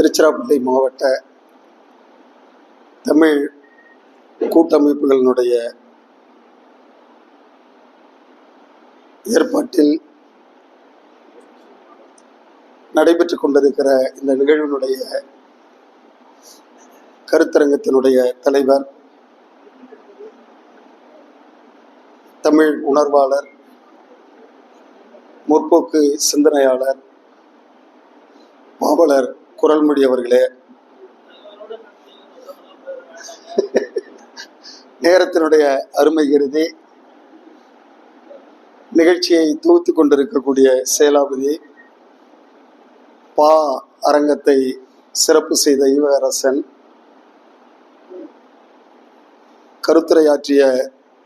திருச்சிராப்பள்ளி மாவட்ட தமிழ் கூட்டமைப்புகளினுடைய ஏற்பாட்டில் நடைபெற்று கொண்டிருக்கிற இந்த நிகழ்வினுடைய கருத்தரங்கத்தினுடைய தலைவர் தமிழ் உணர்வாளர் முற்போக்கு சிந்தனையாளர் பாவலர் குரல் முடியவர்களே. நேரத்தினுடைய அருமை கருதி நிகழ்ச்சியை தொகுத்து கொண்டிருக்கக்கூடிய சேலாபதி பா அரங்கத்தை சிறப்பு செய்த ஈவரசன் கருத்துரையாற்றிய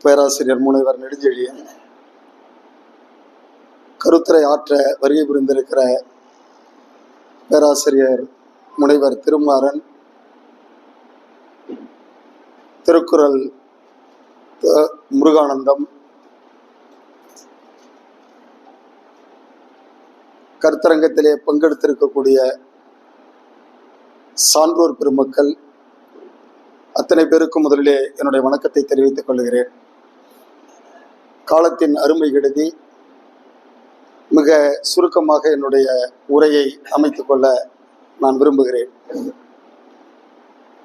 பேராசிரியர் முனைவர் நெடுஞ்செழியன் கருத்துரை ஆற்ற வருகை புரிந்திருக்கிற பேராசிரியர் முனைவர் திருமாறன் திருக்குறள் முருகானந்தம் கருத்தரங்கத்திலே பங்கெடுத்திருக்கக்கூடிய சான்றோர் பெருமக்கள் அத்தனை பேருக்கும் முதலிலே என்னுடைய வணக்கத்தை தெரிவித்துக் கொள்கிறேன். காலத்தின் அருமை கெடுதி மிக சுருக்கமாக என்னுடைய உரையை அமைத்துக் கொள்ள நான் விரும்புகிறேன்.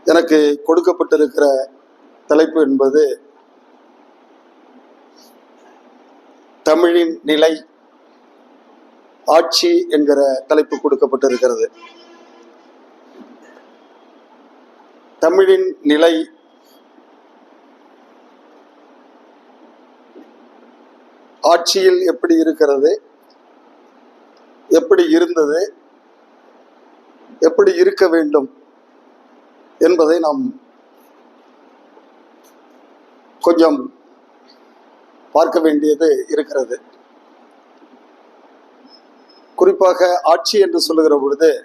எனக்கு கொடுக்கப்பட்டிருக்கிற தலைப்பு என்பது தமிழின் நிலை ஆட்சி என்கிற தலைப்பு கொடுக்கப்பட்டிருக்கிறது. தமிழின் நிலை ஆட்சியில் எப்படி இருக்கிறது? எப்படி இருந்தது? எப்படி இருக்க வேண்டும்? என்பதை நாம் கொஞ்சம் பார்க்க வேண்டியது இருக்கிறது. குறிப்பாக ஆட்சி என்று சொல்லுகிற பொழுது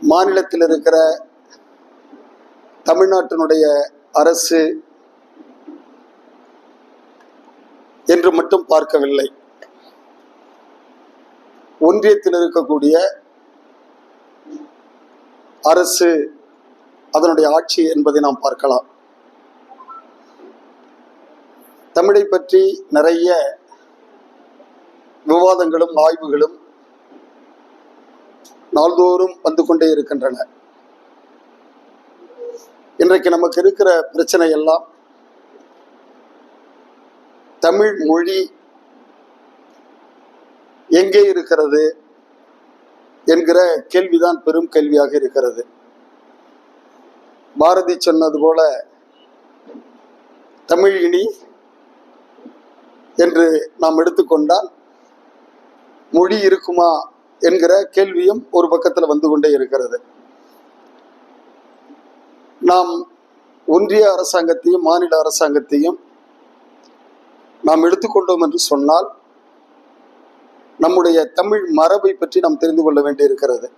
மாநிலத்தில் இருக்கிற தமிழ்நாட்டினுடைய அரசு என்று மட்டும் பார்க்கவில்லை. ஒன்றியத்தில் இருக்கக்கூடிய அரசு அதனுடைய ஆட்சி என்பதை நாம் பார்க்கலாம். தமிழை பற்றி நிறைய விவாதங்களும் ஆய்வுகளும் நாள்தோறும் வந்து கொண்டே இருக்கின்றன. இன்றைக்கு நமக்கு இருக்கிற பிரச்சனை எல்லாம் தமிழ் மொழி எங்கே இருக்கிறது என்கிற கேள்விதான் பெரும் கேள்வியாக இருக்கிறது. பாரதி சொன்னது போல தமிழ் இனி என்று நாம் எடுத்துக்கொண்டால் மொழி இருக்குமா என்கிற கேள்வியும் ஒரு பக்கத்தில் வந்து கொண்டே இருக்கிறது. நாம் ஒன்றிய அரசாங்கத்தையும் மாநில அரசாங்கத்தையும் நாம் எடுத்துக்கொண்டோம் என்று சொன்னால் நம்முடைய தமிழ் மரபை பற்றி நாம் தெரிந்து கொள்ள வேண்டியிருக்கிறது.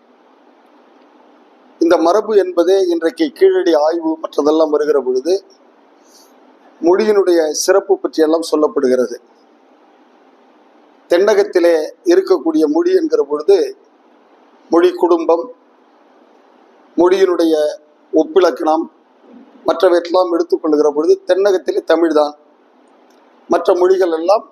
இந்த மரபு என்பதே இன்றைக்கு கீழடி ஆய்வு மற்றதெல்லாம் வருகிற பொழுது மொழியினுடைய சிறப்பு பற்றியெல்லாம் சொல்லப்படுகிறது. தென்னகத்திலே இருக்கக்கூடிய மொழி என்கிற பொழுது மொழி குடும்பம் மொழியினுடைய ஒப்பிலக்கணம் மற்றவற்றெல்லாம் எடுத்துக்கொள்கிற பொழுது தென்னகத்திலே தமிழ்தான். மற்ற மொழிகள் எல்லாம்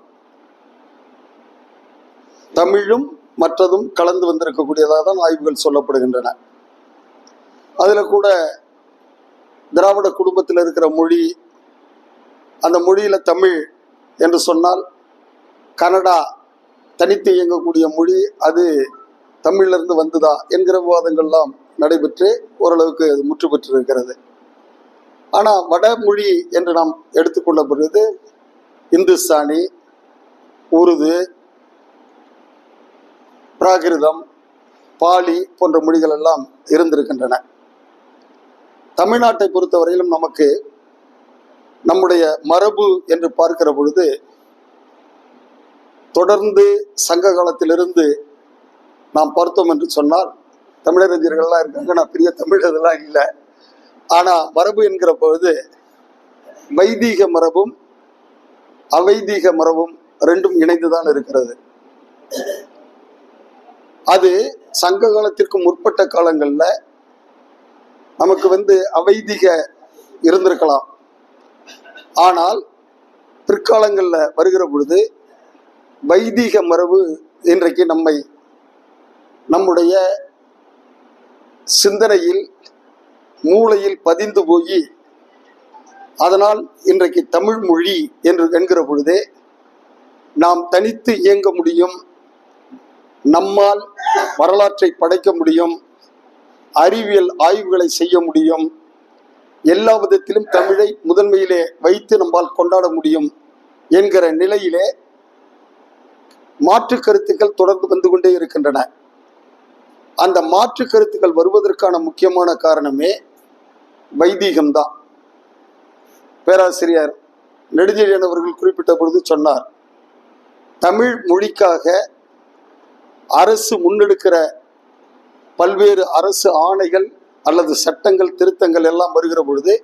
தமிழும் மற்றதும் கலந்து வந்திருக்கக்கூடியதாக தான் ஆய்வுகள் சொல்லப்படுகின்றன. அதில் கூட திராவிட குடும்பத்தில் இருக்கிற மொழி அந்த மொழியில் தமிழ் என்று சொன்னால் கனடா தனித்து இயங்கக்கூடிய மொழி அது தமிழிலிருந்து வந்துதா என்கிற விவாதங்கள்லாம் நடைபெற்று ஓரளவுக்கு அது முற்று பெற்றிருக்கிறது. ஆனால் வடமொழி என்று நாம் எடுத்துக்கொள்ள பொழுது இந்துஸ்தானி உருது பிராகிருதம் பாலி போன்ற மொழிகள் எல்லாம் இருந்திருக்கின்றன. தமிழ்நாட்டை பொறுத்தவரையிலும் நமக்கு நம்முடைய மரபு என்று பார்க்கிற பொழுது தொடர்ந்து சங்க காலத்திலிருந்து நாம் பார்த்தோம் என்று சொன்னால் தமிழறிஞர்கள்லாம் இருக்காங்க நான் பெரிய தமிழ் இதெல்லாம் இல்லை. ஆனால் மரபு என்கிற பொழுது வைதீக மரபும் அவைதீக மரபும் ரெண்டும் இணைந்துதான் இருக்கிறது. அது சங்க காலத்திற்கு முற்பட்ட காலங்களில் நமக்கு வந்து அவைதிக இருந்திருக்கலாம். ஆனால் பிற்காலங்களில் வருகிற பொழுது வைதிக மரபு இன்றைக்கு நம்மை நம்முடைய சிந்தனையில் மூளையில் பதிந்து போய் அதனால் இன்றைக்கு தமிழ் மொழி என்று என்கிற பொழுதே நாம் தனித்து இயங்க முடியும் நம்மால் வரலாற்றை படைக்க முடியும் அறிவியல் ஆய்வுகளை செய்ய முடியும் எல்லா விதத்திலும் தமிழை முதன்மையிலே வைத்து நம்மால் கொண்டாட முடியும் என்கிற நிலையிலே மாற்று கருத்துக்கள் தொடர்ந்து வந்து கொண்டே இருக்கின்றன. அந்த மாற்று கருத்துக்கள் வருவதற்கான முக்கியமான காரணமே வைதீகம்தான். பேராசிரியர் நெடுஞ்செழியன் அவர்கள் குறிப்பிட்ட பொழுது சொன்னார் தமிழ் மொழிக்காக அரசு முன்னெடுக்கிற பல்வேறு அரசு ஆணைகள் அல்லது சட்டங்கள் திருத்தங்கள் எல்லாம் வருகிற பொழுது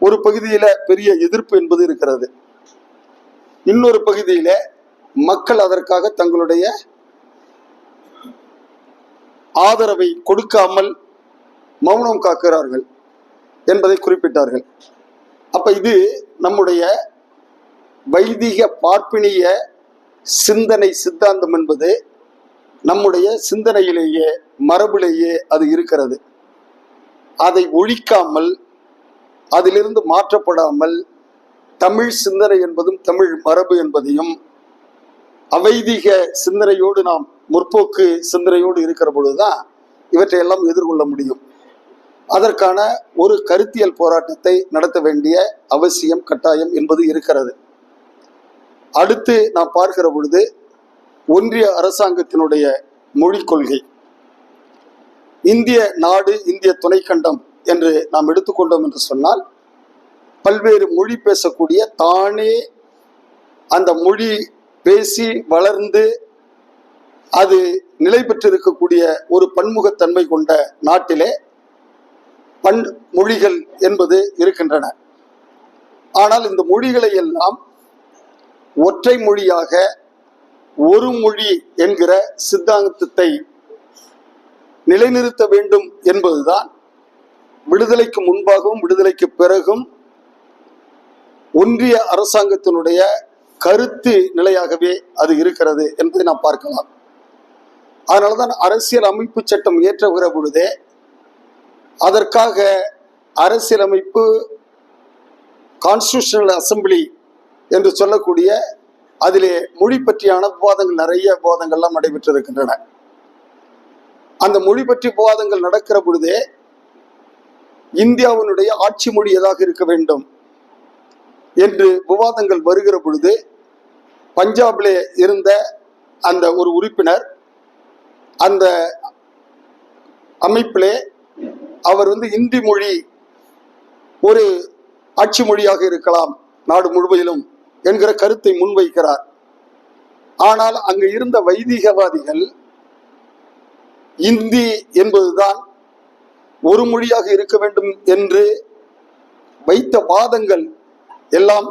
ஒரு பகுதியில பெரிய எதிர்ப்பு என்பது இருக்கிறது. இன்னொரு பகுதியில மக்கள் அதற்காக தங்களுடைய ஆதரவை கொடுக்காமல் மௌனம் காக்கிறார்கள் என்பதை குறிப்பிட்டார்கள். அப்ப இது நம்முடைய வைதிக பார்ப்பினிய சிந்தனை சித்தாந்தம் என்பது நம்முடைய சிந்தனையிலேயே மரபிலேயே அது இருக்கிறது. அதை ஒழிக்காமல் அதிலிருந்து மாற்றப்படாமல் தமிழ் சிந்தனை என்பதும் தமிழ் மரபு என்பதையும் அவைதிக சிந்தனையோடு நாம் முற்போக்கு சிந்தனையோடு இருக்கிற பொழுதுதான் இவற்றையெல்லாம் எதிர்கொள்ள முடியும். அதற்கான ஒரு கருத்தியல் போராட்டத்தை நடத்த வேண்டிய அவசியம் கட்டாயம் என்பது இருக்கிறது. அடுத்து நாம் பார்க்கிற பொழுது ஒன்றிய அரசாங்கத்தினுடைய மொழிக் கொள்கை. இந்திய நாடு இந்திய துணைக்கண்டம் என்று நாம் எடுத்துக்கொண்டோம் என்று சொன்னால் பல்வேறு மொழி பேசக்கூடிய தானே அந்த மொழி பேசி வளர்ந்து அது நிலை பெற்றிருக்கக்கூடிய ஒரு பன்முகத்தன்மை கொண்ட நாட்டிலே பன் மொழிகள் என்பது இருக்கின்றன. ஆனால் இந்த மொழிகளை எல்லாம் ஒற்றை மொழியாக ஒரு மொழி என்கிற சித்தாந்தத்தை நிலைநிறுத்த வேண்டும் என்பதுதான் விடுதலைக்கு முன்பாகவும் விடுதலைக்கு பிறகும் ஒன்றிய அரசாங்கத்தினுடைய கருத்து நிலையாகவே அது இருக்கிறது என்பதை நாம் பார்க்கலாம். அதனால்தான் அரசியல் அமைப்பு சட்டம் இயற்றுகிற பொழுதே அதற்காக அரசியலமைப்பு கான்ஸ்டியூஷனல் அசம்பிளி என்று சொல்லக்கூடிய அதிலே மொழி பற்றியான விவாதங்கள் நிறைய விவாதங்கள்லாம் நடைபெற்றிருக்கின்றன. அந்த மொழி பற்றி விவாதங்கள் நடக்கிற பொழுதே இந்தியாவினுடைய ஆட்சி மொழி எதாக இருக்க வேண்டும் என்று விவாதங்கள் வருகிற பொழுது பஞ்சாபிலே இருந்த அந்த ஒரு உறுப்பினர் அந்த அமைப்பிலே அவர் வந்து இந்தி மொழி ஒரு ஆட்சி மொழியாக இருக்கலாம் நாடு முழுவதிலும் என்கிற கருத்தை முன்வைக்கிறார். ஆனால் அங்கு இருந்த வைதிகவாதிகள் இந்தி என்பதுதான் ஒரு மொழியாக இருக்க வேண்டும் என்று வைத்த வாதங்கள் எல்லாம்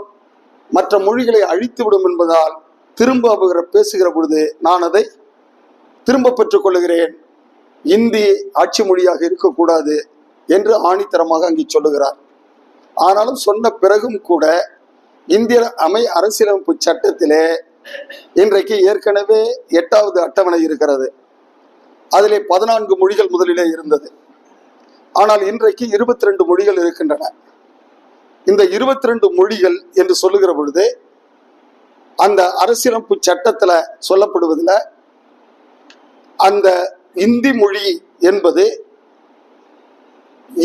மற்ற மொழிகளை அழித்துவிடும் என்பதால் திரும்ப அவர் பேசுகிற பொழுது நான் அதை திரும்ப பெற்றுக்கொள்கிறேன் இந்தி ஆட்சி மொழியாக இருக்கக்கூடாது என்று ஆணித்தரமாக அங்கே சொல்லுகிறார். ஆனாலும் சொன்ன பிறகும் கூட இந்திய அமை அரசியலமைப்பு சட்டத்திலே இன்றைக்கு ஏற்கனவே எட்டாவது அட்டவணை இருக்கிறது. அதிலே பதினான்கு மொழிகள் முதலிலே இருந்தது. ஆனால் இன்றைக்கு இருபத்தி ரெண்டு மொழிகள் இருக்கின்றன. இந்த இருபத்தி ரெண்டு மொழிகள் என்று சொல்லுகிற பொழுது அந்த அரசியலமைப்பு சட்டத்தில் சொல்லப்படுவதில் அந்த இந்தி மொழி என்பது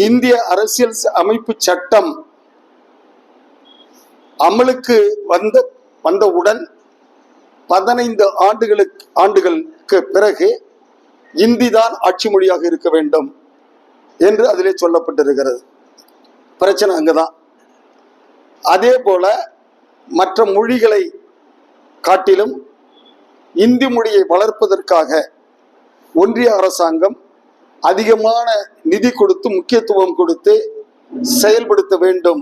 இந்திய அரசியல் அமைப்பு சட்டம் அமலுக்கு வந்த வந்தவுடன் பதினைந்து ஆண்டுகளுக்கு ஆண்டுகளுக்கு பிறகு இந்தி தான் ஆட்சி மொழியாக இருக்க வேண்டும் என்று அதிலே சொல்லப்பட்டிருக்கிறது. பிரச்சனை அங்குதான். அதே போல மற்ற மொழிகளை காட்டிலும் இந்தி மொழியை வளர்ப்பதற்காக ஒன்றிய அரசாங்கம் அதிகமான நிதி கொடுத்து முக்கியத்துவம் கொடுத்து செயல்படுத்த வேண்டும்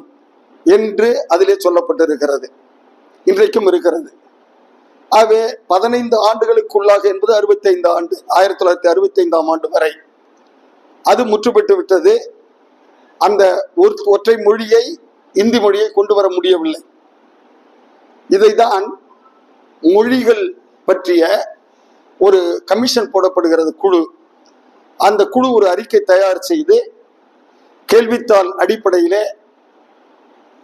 என்று அதிலே சொல்லப்பட்டிருக்கிறது. இன்றைக்கும் இருக்கிறது. ஆகவே பதினைந்து ஆண்டுகளுக்குள்ளாக என்பது அறுபத்தைந்து ஆண்டு ஆயிரத்தி தொள்ளாயிரத்தி அறுபத்தி ஐந்தாம் ஆண்டு வரை. அது முற்றுப்பட்டு விட்டது. அந்த ஒரு- ஒற்றை மொழியை இந்தி மொழியை கொண்டு வர முடியவில்லை. இதைதான் மொழிகள் பற்றிய ஒரு கமிஷன் போடப்படுகிறது குழு. அந்த குழு ஒரு அறிக்கை தயார் செய்து கேள்வித்தாள் அடிப்படையிலே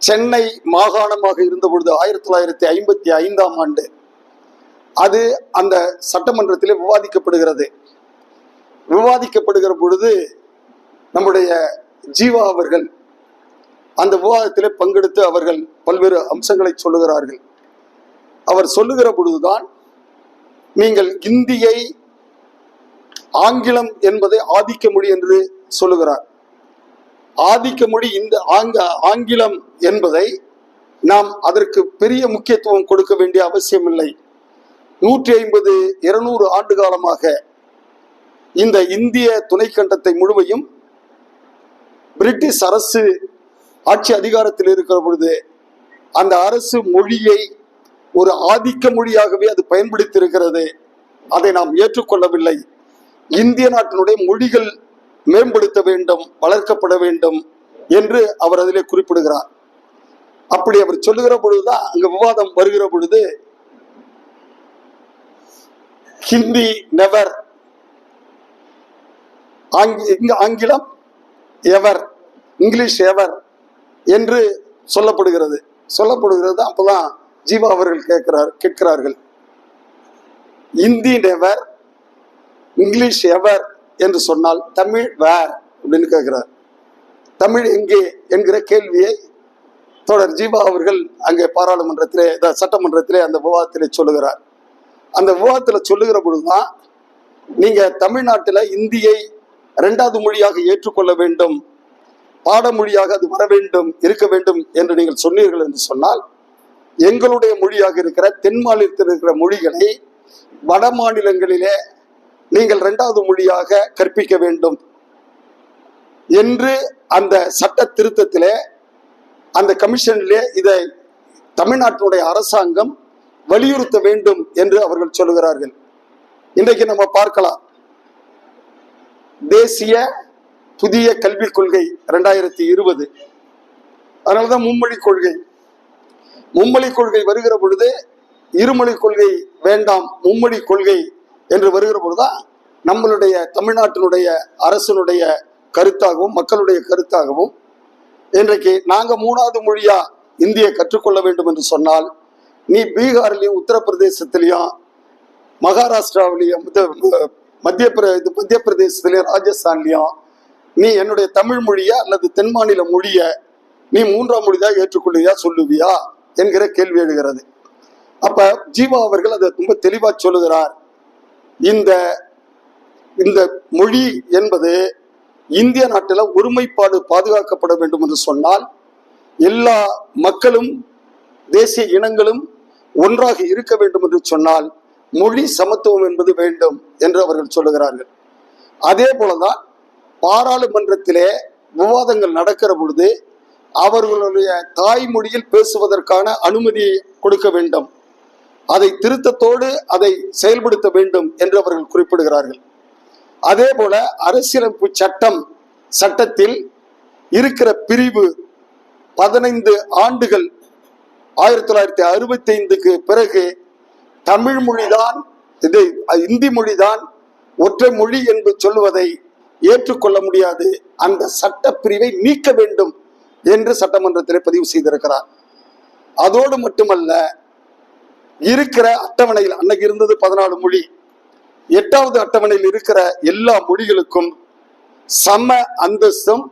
சென்னை மாகாணமாக இருந்த பொழுது ஆயிரத்தி தொள்ளாயிரத்தி ஐம்பத்தி ஐந்தாம் ஆண்டு அது அந்த சட்டமன்றத்திலே விவாதிக்கப்படுகிறது. விவாதிக்கப்படுகிற பொழுது நம்முடைய ஜீவா அவர்கள் அந்த விவாதத்திலே பங்கெடுத்து அவர்கள் பல்வேறு அம்சங்களை சொல்லுகிறார்கள். அவர் சொல்லுகிற பொழுதுதான் நீங்கள் இந்தியை ஆங்கிலம் என்பதை ஆதிக்க மொழி என்று சொல்லுகிறார். ஆதிக்க மொழி இந்த ஆங்க ஆங்கிலம் என்பதை நாம் அதற்கு பெரிய முக்கியத்துவம் கொடுக்க வேண்டிய அவசியமில்லை. நூற்றி ஐம்பது இருநூறு ஆண்டு காலமாக இந்த இந்திய துணைக்கண்டத்தை முழுமையும் பிரிட்டிஷ் அரசு ஆட்சி அதிகாரத்தில் இருக்கிற பொழுது அந்த அரசு மொழியை ஒரு ஆதிக்க மொழியாகவே அது பயன்படுத்தி இருக்கிறது அதை நாம் ஏற்றுக்கொள்ளவில்லை. இந்திய நாட்டினுடைய மொழிகள் மேம்படுத்த வேண்டும் வளர்க்கப்பட வேண்டும் என்று அவர் அதிலே குறிப்பிடுகிறார். அப்படி அவர் சொல்லுகிற பொழுதுதான் அங்க விவாதம் வருகிற பொழுது ஹிந்தி நெவர் ஆங்கிலம் எவர் இங்கிலீஷ் எவர் என்று சொல்லப்படுகிறது. சொல்லப்படுகிறது அப்பதான் ஜீவா அவர்கள் கேட்கிறார் கேட்கிறார்கள். இந்தி நெவர் இங்கிலீஷ் எவர் என்று சொன்னால் தமிழ் வேர் அப்படின்னு கேட்கிறார். தமிழ் எங்கே என்கிற கேள்வியை தொடர் ஜீவா அவர்கள் அங்கே பாராளுமன்றத்திலே சட்டமன்றத்திலே அந்த விவாதத்திலே சொல்லுகிறார். அந்த விவாதத்தில் சொல்லுகிற பொழுதுதான் நீங்க தமிழ்நாட்டில் இந்தியை இரண்டாவது மொழியாக ஏற்றுக்கொள்ள வேண்டும் பாடமொழியாக அது வர வேண்டும் இருக்க வேண்டும் என்று நீங்கள் சொன்னீர்கள் என்று சொன்னால் எங்களுடைய மொழியாக இருக்கிற தென் மாநிலத்தில் இருக்கிற மொழிகளை வட மாநிலங்களிலே நீங்கள் இரண்டாவது மொழியாக கற்பிக்க வேண்டும் என்று அந்த சட்ட திருத்தத்திலே அந்த கமிஷனிலே இதை தமிழ்நாட்டினுடைய அரசாங்கம் வலியுறுத்த வேண்டும் என்று அவர்கள் சொல்லுகிறார்கள். இன்றைக்கு நம்ம பார்க்கலாம். தேசிய புதிய கல்விக் கொள்கை ரெண்டாயிரத்தி இருபது. அதனாலதான் மும்மொழி கொள்கை. மும்மொழி கொள்கை வருகிற பொழுது இருமொழி கொள்கை வேண்டாம் மும்மொழி கொள்கை என்று வருகிற பொழுதுதான் நம்மளுடைய தமிழ்நாட்டினுடைய அரசினுடைய கருத்தாகவும் மக்களுடைய கருத்தாகவும் இன்றைக்கு நாங்கள் மூணாவது மொழியா இந்தியை கற்றுக்கொள்ள வேண்டும் என்று சொன்னால் நீ பீகார்லேயும் உத்தரப்பிரதேசத்திலையும் மகாராஷ்டிராவிலையும் மத்திய பிர இது மத்திய பிரதேசத்திலையும் ராஜஸ்தான்லையும் நீ என்னுடைய தமிழ் மொழியை அல்லது தென் மாநில மொழியை நீ மூன்றாம் மொழியாக ஏற்றுக்கொள்ளுவியா சொல்லுவியா என்கிற கேள்வி எழுகிறது. அப்ப ஜீவா அவர்கள் அதை ரொம்ப தெளிவா சொல்லுகிறார். இந்த இந்த மொழி என்பது இந்திய நாட்டில் ஒருமைப்பாடு பாதுகாக்கப்பட வேண்டும் என்று சொன்னால் எல்லா மக்களும் தேசிய இனங்களும் ஒன்றாக இருக்க வேண்டும் என்று சொன்னால் மொழி சமத்துவம் என்பது வேண்டும் என்று அவர்கள் சொல்லுகிறார்கள். அதே போலதான் பாராளுமன்றத்திலே விவாதங்கள் நடக்கிற பொழுது அவர்களுடைய தாய்மொழியில் பேசுவதற்கான அனுமதி கொடுக்க வேண்டும். அதை திருத்தத்தோடு அதை செயல்படுத்த வேண்டும் என்று அவர்கள் குறிப்பிடுகிறார்கள். அதே போல அரசியலமைப்பு சட்டம் சட்டத்தில் இருக்கிற பிரிவு பதினைந்து ஆண்டுகள் ஆயிரத்தி தொள்ளாயிரத்தி அறுபத்தி ஐந்துக்கு பிறகு தமிழ் மொழிதான் இது இந்தி மொழிதான் ஒற்றை மொழி என்று சொல்லுவதை ஏற்றுக்கொள்ள முடியாது. அந்த சட்ட பிரிவை நீக்க வேண்டும் என்று சட்டமன்றத்திலே பதிவு செய்திருக்கிறார். அதோடு மட்டுமல்ல இருக்கிற அட்டவணையில் அன்னைக்கு இருந்தது பதினாலு மொழி. எட்டாவது அட்டவணையில் இருக்கிற எல்லா மொழிகளுக்கும் சம அந்தஸ்தும்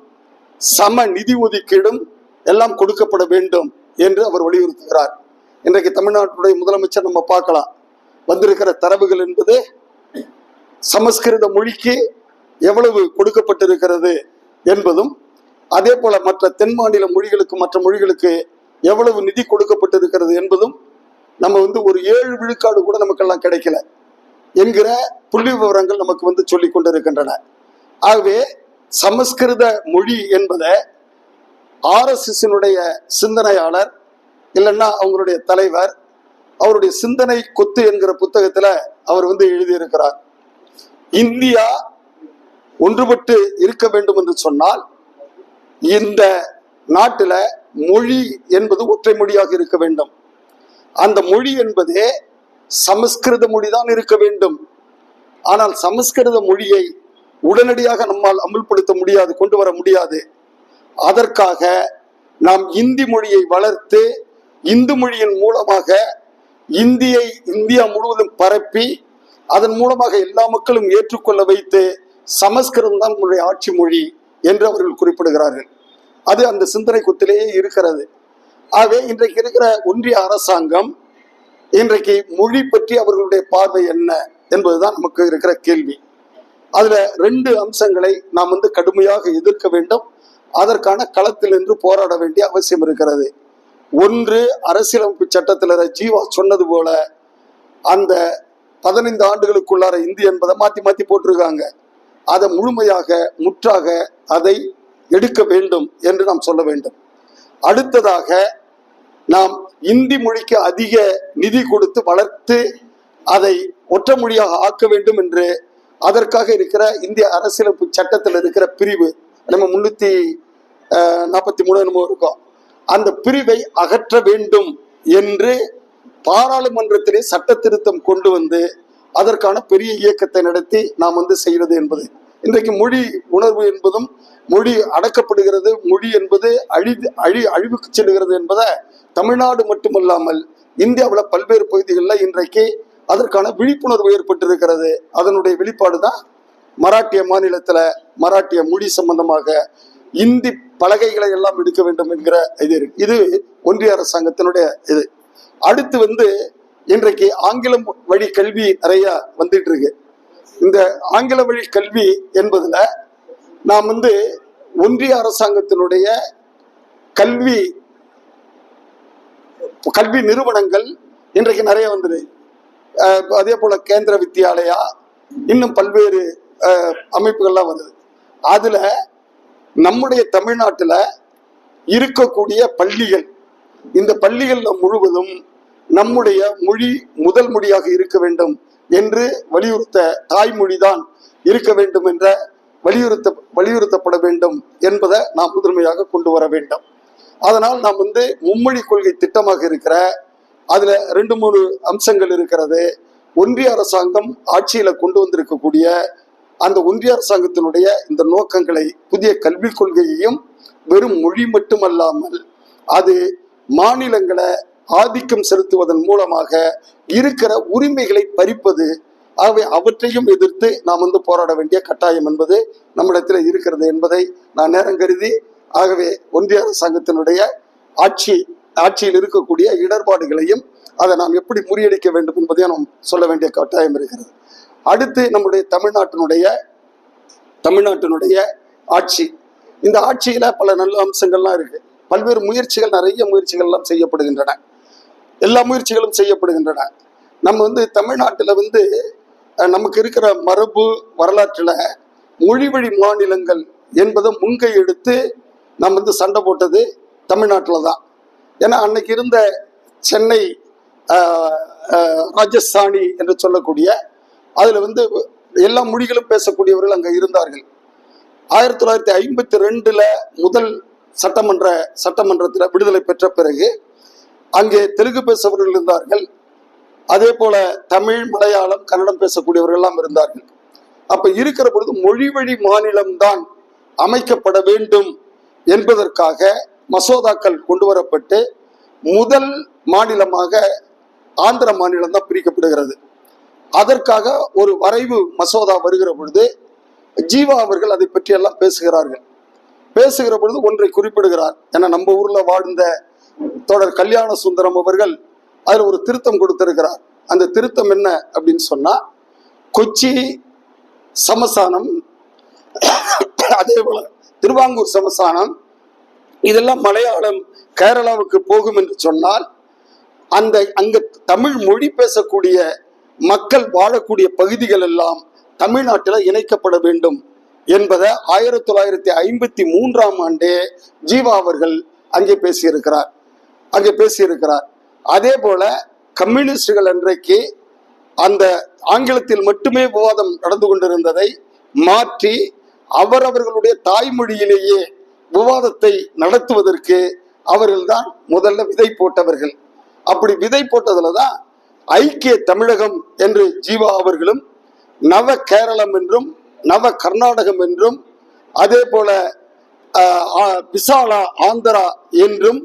சம நிதி ஒதுக்கீடும் எல்லாம் கொடுக்கப்பட வேண்டும் என்று அவர் வலியுறுத்துகிறார். இன்றைக்கு தமிழ்நாட்டுடைய முதலமைச்சர் நம்ம பார்க்கலாம். வந்திருக்கிற தரவுகள் என்பது சமஸ்கிருத மொழிக்கு எவ்வளவு கொடுக்கப்பட்டிருக்கிறது என்பதும் அதே போல மற்ற தென் மாநில மொழிகளுக்கு மற்ற மொழிகளுக்கு எவ்வளவு நிதி கொடுக்கப்பட்டிருக்கிறது என்பதும் நம்ம வந்து ஒரு ஏழு விழுக்காடு கூட நமக்கெல்லாம் கிடைக்கல என்கிற புள்ளி விவரங்கள் நமக்கு வந்து சொல்லி கொண்டிருக்கின்றன. ஆகவே சமஸ்கிருத மொழி என்பதை ஆர்எஸ்எஸ்னுடைய சிந்தனையாளர் இல்லைன்னா அவங்களுடைய தலைவர் அவருடைய சிந்தனை கொத்து என்கிற புத்தகத்துல அவர் வந்து எழுதியிருக்கிறார். இந்தியா ஒன்றுபட்டு இருக்க வேண்டும் என்று சொன்னால் இந்த நாட்டில் மொழி என்பது ஒற்றை மொழியாக இருக்க வேண்டும். அந்த மொழி என்பதே சமஸ்கிருத மொழிதான் இருக்க வேண்டும். ஆனால் சமஸ்கிருத மொழியை உடனடியாக நம்மால் அமுல்படுத்த முடியாது கொண்டு வர முடியாது. அதற்காக நாம் இந்தி மொழியை வளர்த்து இந்து மொழியின் மூலமாக இந்தியை இந்தியா முழுவதும் பரப்பி அதன் மூலமாக எல்லா மக்களும் ஏற்றுக்கொள்ள வைத்து சமஸ்கிருதம் தான் நம்முடைய ஆட்சி மொழி என்று அவர்கள் குறிப்பிடுகிறார்கள். அது அந்த சிந்தனை குத்திலேயே இருக்கிறது. ஆகவே இன்றைக்கு இருக்கிற ஒன்றிய அரசாங்கம் இன்றைக்கு மொழி பற்றி அவர்களுடைய பார்வை என்ன என்பதுதான் நமக்கு இருக்கிற கேள்வி. அதுல ரெண்டு அம்சங்களை நாம் வந்து கடுமையாக எதிர்க்க வேண்டும். அதற்கான களத்தில் நின்று போராட வேண்டிய அவசியம் இருக்கிறது. ஒன்று அரசியலமைப்பு சட்டத்தில் ஜீவா சொன்னது போல அந்த பதினைந்து ஆண்டுகளுக்குள்ளார இந்தி என்பதை மாத்தி மாத்தி போட்டிருக்காங்க. அதை முழுமையாக முற்றாக அதை எடுக்க வேண்டும் என்று நாம் சொல்ல வேண்டும். அடுத்ததாக நாம் இந்தி மொழிக்கு அதிக நிதி கொடுத்து வளர்த்து அதை ஒற்ற மொழியாக ஆக்க வேண்டும் என்று அதற்காக இருக்கிற இந்திய அரசியலமைப்பு சட்டத்தில் இருக்கிற பிரிவு நம்ம முன்னூத்தி நாற்பத்தி மூணு என்னமோ இருக்கும். அந்த பிரிவை அகற்ற வேண்டும் என்று பாராளுமன்றத்திலே சட்ட திருத்தம் கொண்டு வந்து அதற்கான பெரிய இயக்கத்தை நடத்தி நாம் வந்து செய்வது என்பது. இன்றைக்கு மொழி உணர்வு என்பதும் மொழி அடக்கப்படுகிறது மொழி என்பது அழி அழி அழிவுக்கு செல்கிறது என்பதை தமிழ்நாடு மட்டுமல்லாமல் இந்தியாவில் பல்வேறு பகுதிகளில் இன்றைக்கு அதற்கான விழிப்புணர்வு ஏற்பட்டிருக்கிறது. அதனுடைய வெளிப்பாடு தான் மராட்டிய மாநிலத்தில் மராட்டிய மொழி சம்பந்தமாக இந்தி பலகைகளை எல்லாம் எடுக்க வேண்டும் என்கிற இது இருக்கு. இது ஒன்றிய அரசாங்கத்தினுடைய இது. அடுத்து வந்து இன்றைக்கு ஆங்கிலம் வழி கல்வி நிறைய வந்துட்டு இருக்கு. இந்த ஆங்கில வழி கல்வி என்பதுல நாம் வந்து ஒன்றிய அரசாங்கத்தினுடைய கல்வி கல்வி நிறுவனங்கள் இன்றைக்கு நிறைய வந்துரு. அதே போல கேந்திர வித்யாலயா இன்னும் பல்வேறு அமைப்புகள்லாம் வந்தது. அதுல நம்முடைய தமிழ்நாட்டில் இருக்கக்கூடிய பள்ளிகள் இந்த பள்ளிகள்ல முழுவதும் நம்முடைய மொழி முதல் மொழியாக இருக்க வேண்டும் என்று வலியுறுத்த தாய்மொழி தான் இருக்க வேண்டும் என்ற வலியுறுத்த வலியுறுத்தப்பட வேண்டும் என்பதை நாம் முதன்மையாக கொண்டு வர வேண்டும். அதனால் நாம் வந்து மும்மொழி கொள்கை திட்டமாக இருக்கிற அதுல ரெண்டு மூணு அம்சங்கள் இருக்கிறது. ஒன்றிய அரசாங்கம் ஆட்சியில கொண்டு வந்திருக்கக்கூடிய அந்த ஒன்றிய அரசாங்கத்தினுடைய இந்த நோக்கங்களை புதிய கல்விக் கொள்கையையும் வெறும் மொழி மட்டுமல்லாமல் அது மாநிலங்களை ஆதிக்கம் செலுத்துவதன் மூலமாக இருக்கிற உரிமைகளை பறிப்பது ஆகவே அவற்றையும் எதிர்த்து நாம் வந்து போராட வேண்டிய கட்டாயம் என்பது நம்மிடத்தில் இருக்கிறது என்பதை நான் நேரம் கருதி ஆகவே ஒன்றிய அரசாங்கத்தினுடைய ஆட்சி ஆட்சியில் இருக்கக்கூடிய இடர்பாடுகளையும் அதை நாம் எப்படி முறியடிக்க வேண்டும் என்பதையும் நாம் சொல்ல வேண்டிய கட்டாயம் இருக்கிறது. அடுத்து நம்முடைய தமிழ்நாட்டினுடைய தமிழ்நாட்டினுடைய ஆட்சி. இந்த ஆட்சியில பல நல்ல அம்சங்கள்லாம் இருக்கு. பல்வேறு முயற்சிகள் நிறைய முயற்சிகள்லாம் செய்யப்படுகின்றன. எல்லா முயற்சிகளும் செய்யப்படுகின்றன. நம்ம வந்து தமிழ்நாட்டில் வந்து நமக்கு இருக்கிற மரபு வரலாற்றில் மொழி வழி மாநிலங்கள் என்பதை முன்கை எடுத்து நம்ம வந்து சண்டை போட்டது தமிழ்நாட்டில் தான் ஏன்னா அன்னைக்கு இருந்த சென்னை ராஜஸ்தானி என்று சொல்லக்கூடிய அதில் வந்து எல்லா மொழிகளும் பேசக்கூடியவர்கள் அங்கே இருந்தார்கள். ஆயிரத்தி தொள்ளாயிரத்தி ஐம்பத்தி ரெண்டில் முதல் சட்டமன்ற சட்டமன்றத்தில் விடுதலை பெற்ற பிறகு அங்கே தெலுங்கு பேசுபவர்கள் இருந்தார்கள். அதே போல தமிழ் மலையாளம் கன்னடம் பேசக்கூடியவர்கள்லாம் இருந்தார்கள். அப்போ இருக்கிற பொழுது மொழி வழி மாநிலம்தான் அமைக்கப்பட வேண்டும் என்பதற்காக மசோதாக்கள் கொண்டு வரப்பட்டு முதல் மாநிலமாக ஆந்திர மாநிலம் தான் பிரிக்கப்படுகிறது. அதற்காக ஒரு வரைவு மசோதா வருகிற பொழுது ஜீவா அவர்கள் அதை பற்றியெல்லாம் பேசுகிறார்கள். பேசுகிற பொழுது ஒன்றை குறிப்பிடுகிறார். ஏன்னா நம்ம ஊர்ல வாழ்ந்த தொடர் கல்யாண சுந்தரம் அவர்கள் அதில் ஒரு திருத்தம் கொடுத்திருக்கிறார். அந்த திருத்தம் என்ன அப்படின்னு சொன்னா கொச்சி சமஸ்தானம் அதே போல திருவாங்கூர் சமஸ்தானம். இதெல்லாம் மலையாளம் கேரளாவுக்கு போகும் என்று சொன்னால் அந்த அங்க தமிழ் மொழி பேசக்கூடிய மக்கள் வாழக்கூடிய பகுதிகள் எல்லாம் தமிழ்நாட்டில் இணைக்கப்பட வேண்டும் என்பதை ஆயிரத்தி தொள்ளாயிரத்தி ஐம்பத்தி மூன்றாம் ஆண்டே ஜீவா அவர்கள் அங்கே பேசியிருக்கிறார். அங்கே பேசியிருக்கிறார். அதே போல கம்யூனிஸ்டுகள் அன்றைக்கு அந்த ஆங்கிலத்தில் மட்டுமே விவாதம் நடந்து கொண்டிருந்ததை மாற்றி அவரவர்களுடைய தாய்மொழியிலேயே விவாதத்தை நடத்துவதற்கு அவர்கள் தான் முதல்ல விதை போட்டவர்கள். அப்படி விதை போட்டதுல தான் ஐக்கிய தமிழகம் என்று ஜீவா அவர்களும் நவ கேரளம் என்றும் நவ கர்நாடகம் என்றும் அதே போல விசாலா ஆந்திரா என்றும்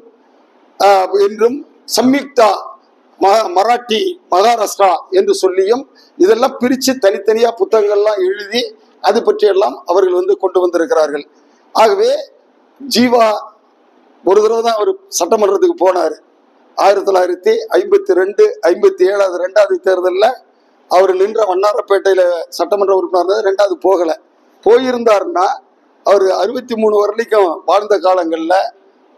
என்றும் சம்யுக்தா மராட்டி மகாராஷ்டிரா என்று சொல்லியும் இதெல்லாம் பிரித்து தனித்தனியாக புத்தகங்கள்லாம் எழுதி அது பற்றியெல்லாம் அவர்கள் வந்து கொண்டு வந்திருக்கிறார்கள். ஆகவே ஜீவா ஒரு தடவை தான் அவர் சட்டமன்றத்துக்கு போனார். ஆயிரத்தி தொள்ளாயிரத்தி ஐம்பத்தி ரெண்டு ஐம்பத்தி ஏழாவது ரெண்டாவது தேர்தலில் அவர் நின்ற வண்ணாரப்பேட்டையில் சட்டமன்ற உறுப்பினர் ரெண்டாவது போகலை. போயிருந்தாருன்னா அவர் அறுபத்தி மூணு வரலைக்கும் வாழ்ந்த காலங்களில்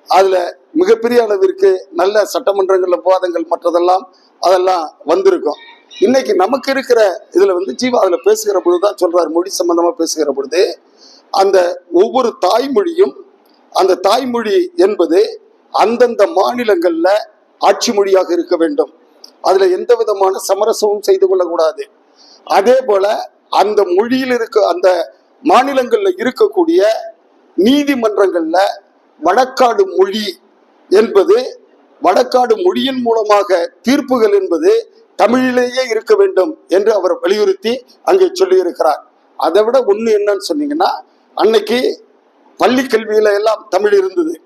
அதில் மிகப்பெரிய அளவிற்கு நல்ல சட்டமன்றங்களில் விவாதங்கள் மற்றதெல்லாம் அதெல்லாம் வந்திருக்கும். இன்னைக்கு நமக்கு இருக்கிற இதில் வந்து ஜீவா அதில் பேசுகிற பொழுதுதான் சொல்றாரு மொழி சம்பந்தமா பேசுகிற பொழுது அந்த ஒவ்வொரு தாய்மொழியும் அந்த தாய்மொழி என்பது அந்தந்த மாநிலங்கள்ல ஆட்சி மொழியாக இருக்க வேண்டும். அதுல எந்த விதமான சமரசமும் செய்து கொள்ளக்கூடாது. அதே போல அந்த மொழியில் இருக்க அந்த மாநிலங்கள்ல இருக்கக்கூடிய நீதிமன்றங்கள்ல வடக்காடு மொழி என்பது வடக்காடு மொழியின் மூலமாக தீர்ப்புகள் என்பது தமிழிலேயே இருக்க வேண்டும் என்று அவர் வலியுறுத்தி அங்கே சொல்லியிருக்கிறார். அதை விட ஒன்று என்னன்னு சொன்னீங்கன்னா அன்னைக்கு பள்ளி கல்வியில எல்லாம் தமிழ் இருந்தது.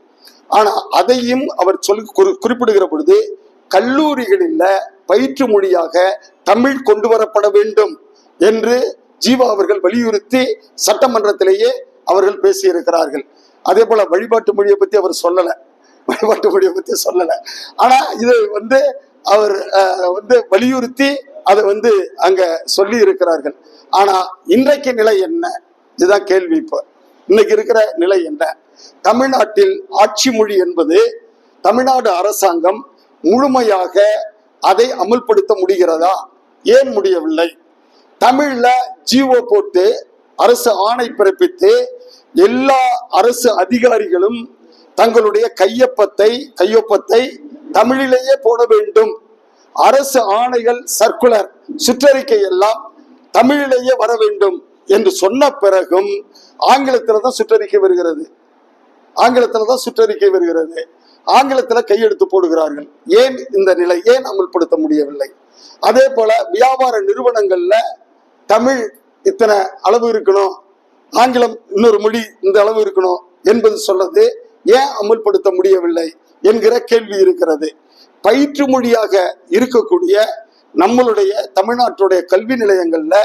ஆனால் அதையும் அவர் சொல்லி குறி- குறிப்பிடுகிற பொழுது கல்லூரிகளில் பயிற்று மொழியாக தமிழ் கொண்டு வரப்பட வேண்டும் என்று ஜீவா அவர்கள் வலியுறுத்தி சட்டமன்றத்திலேயே அவர்கள் பேசியிருக்கிறார்கள். அதே போல வழிபாட்டு மொழியை பத்தி அவர் சொல்லலை. வழிபாட்டு மொழியை பத்தி சொல்லலை. ஆனா இது வந்து அவர் வந்து வலியுறுத்தி அதை வந்து அங்க சொல்லி இருக்கிறார்கள். ஆனா இன்றைக்கு நிலை என்ன? இதுதான் கேள்வி இப்போ. இன்னைக்கு இருக்கிற நிலை என்ன? தமிழ்நாட்டில் ஆட்சி மொழி என்பது தமிழ்நாடு அரசாங்கம் முழுமையாக அதை அமுல்படுத்த முடிகிறதா? ஏன் முடியவில்லை? தமிழ்ல ஜிஓ போட்டு அரசு ஆணை பிறப்பித்து எல்லா அரசு அதிகாரிகளும் தங்களுடைய கையொப்பத்தை கையொப்பத்தை தமிழிலேயே போட வேண்டும். அரசு ஆணைகள் சர்க்குலர் சுற்றறிக்கை எல்லாம் தமிழிலேயே வர வேண்டும் என்று சொன்ன பிறகும் ஆங்கிலத்தில் தான் சுற்றறிக்கை வருகிறது. ஆங்கிலத்தில் தான் சுற்றறிக்கை வருகிறது. ஆங்கிலத்தில் கையெழுத்து போடுகிறார்கள். ஏன் இந்த நிலை? ஏன் அமல்படுத்த முடியவில்லை? அதே போல வியாபார நிறுவனங்கள்ல தமிழ் இத்தனை அளவு இருக்கணும்? ஆங்கிலம் இன்னொரு மொழி இந்த அளவு இருக்கணும் என்பது சொல்றது ஏன் அமல்படுத்த முடியவில்லை? என்கிற கேள்வி இருக்கிறது. பயிற்று மொழியாக இருக்கக்கூடிய நம்மளுடைய தமிழ்நாட்டுடைய கல்வி நிலையங்கள்ல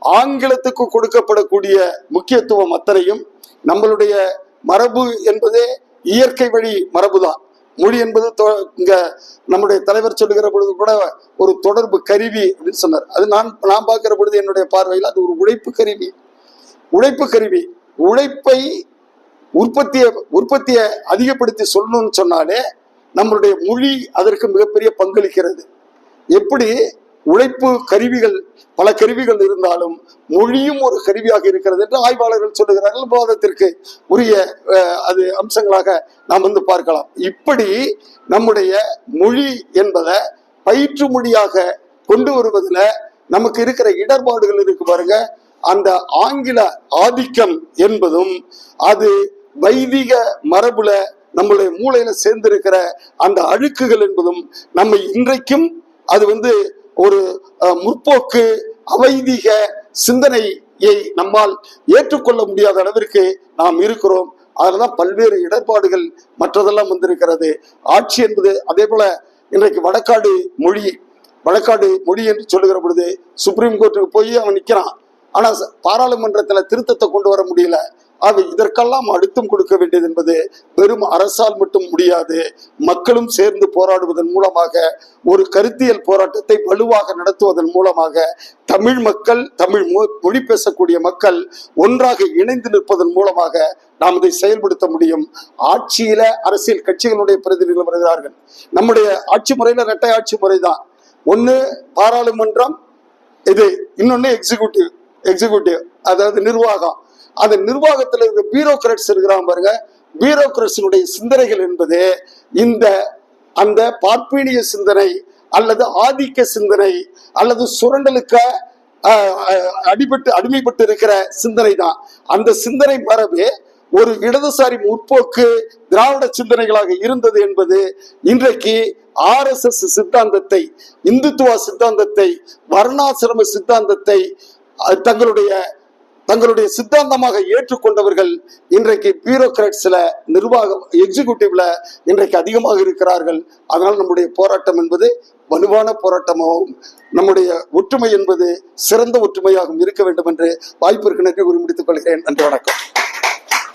ஆங்கிலத்துக்கு கொடுக்கப்படக்கூடிய முக்கியத்துவம் அத்தனையும் நம்மளுடைய மரபு என்பதே இயற்கை வழி மரபுதான். மொழி என்பது தொ- இங்க நம்முடைய தலைவர் சொல்லுகிற பொழுது கூட ஒரு தொடர்பு கருவி அப்படின்னு சொன்னார். அது நான் நான் பார்க்கிற பொழுது என்னுடைய பார்வையில் அது ஒரு உழைப்பு கருவி. உழைப்பு கருவி. உழைப்பை உற்பத்தியை உற்பத்தியை அதிகப்படுத்தி சொல்லணும்னு சொன்னாலே நம்மளுடைய மொழி அதற்கு மிகப்பெரிய பங்களிக்கிறது. எப்படி? உழைப்பு கருவிகள் பல கருவிகள் இருந்தாலும் மொழியும் ஒரு கருவியாக இருக்கிறது என்று ஆய்வாளர்கள் சொல்லுகிறார்கள். விவாதத்திற்கு உரிய அது அம்சங்களாக நாம் வந்து பார்க்கலாம். இப்படி நம்முடைய மொழி என்பதை பயிற்று மொழியாக கொண்டு வருவதில் நமக்கு இருக்கிற இடர்பாடுகள் இருக்கு பாருங்க. அந்த ஆங்கில ஆதிக்கம் என்பதும் அது வைதிக மரபுல நம்மளுடைய மூளையில சேர்ந்திருக்கிற அந்த அழுக்குகள் என்பதும் நம்ம இன்றைக்கும் அது வந்து ஒரு முற்போக்கு அவைதிக சிந்தனையை நம்மால் ஏற்றுக்கொள்ள முடியாத அளவிற்கு நாம் இருக்கிறோம். அதனால்தான் பல்வேறு இடர்பாடுகள் மற்றதெல்லாம் வந்திருக்கிறது. ஆட்சி என்பது அதே போல இன்றைக்கு வடக்காடு மொழி வழக்காடு மொழி என்று சொல்லுகிற பொழுது சுப்ரீம் கோர்ட்டுக்கு போய் அவன் நிற்கிறான் ஆனா பாராளுமன்றத்தில் திருத்தத்தை கொண்டு வர முடியல. ஆக இதற்கெல்லாம் அழுத்தம் கொடுக்க வேண்டியது என்பது வெறும் அரசால் மட்டும் முடியாது. மக்களும் சேர்ந்து போராடுவதன் மூலமாக ஒரு கருத்தியல் போராட்டத்தை வலுவாக நடத்துவதன் மூலமாக தமிழ் மக்கள் தமிழ் மொ- மொழி பேசக்கூடிய மக்கள் ஒன்றாக இணைந்து நிற்பதன் மூலமாக நாம் இதை செயல்படுத்த முடியும். ஆட்சியில அரசியல் கட்சிகளுடைய பிரதிநிதிகள் வருகிறார்கள். நம்முடைய ஆட்சி முறையில இரட்டை ஆட்சி முறை தான். ஒன்னு பாராளுமன்றம் இது இன்னொன்னு எக்ஸிகூட்டிவ் எக்ஸிகூட்டிவ் அதாவது நிர்வாகம். அந்த நிர்வாகத்தில் இருக்கிற பியூரோக்ராட்ஸ் இருக்கிறாங்க பாருங்க. பியூரோக்ராட்ஸினுடைய சிந்தனைகள் என்பது இந்த அந்த பார்ப்பீனிய சிந்தனை அல்லது ஆதிக்க சிந்தனை அல்லது சுரண்டலுக்க அடிபட்டு அடிமைப்பட்டு இருக்கிற சிந்தனை தான் அந்த சிந்தனை மரபு ஒரு இடதுசாரி முற்போக்கு திராவிட சிந்தனைகளாக இருந்தது என்பது இன்றைக்கு ஆர்எஸ்எஸ் சித்தாந்தத்தை இந்துத்துவ சித்தாந்தத்தை வர்ணாசிரம சித்தாந்தத்தை தங்களுடைய தங்களுடைய சித்தாந்தமாக ஏற்றுக்கொண்டவர்கள் இன்றைக்கு பியூரோக்ராட்ஸில் நிர்வாகம் எக்ஸிகியூட்டிவ்ல இன்றைக்கு அதிகமாக இருக்கிறார்கள். அதனால் நம்முடைய போராட்டம் என்பது வலுவான போராட்டமாகவும் நம்முடைய ஒற்றுமை என்பது சிறந்த ஒற்றுமையாகவும் இருக்க வேண்டும் என்று வாய்ப்பிற்கு நன்றி கூறி முடித்துக் கொள்கிறேன். நன்றி வணக்கம்.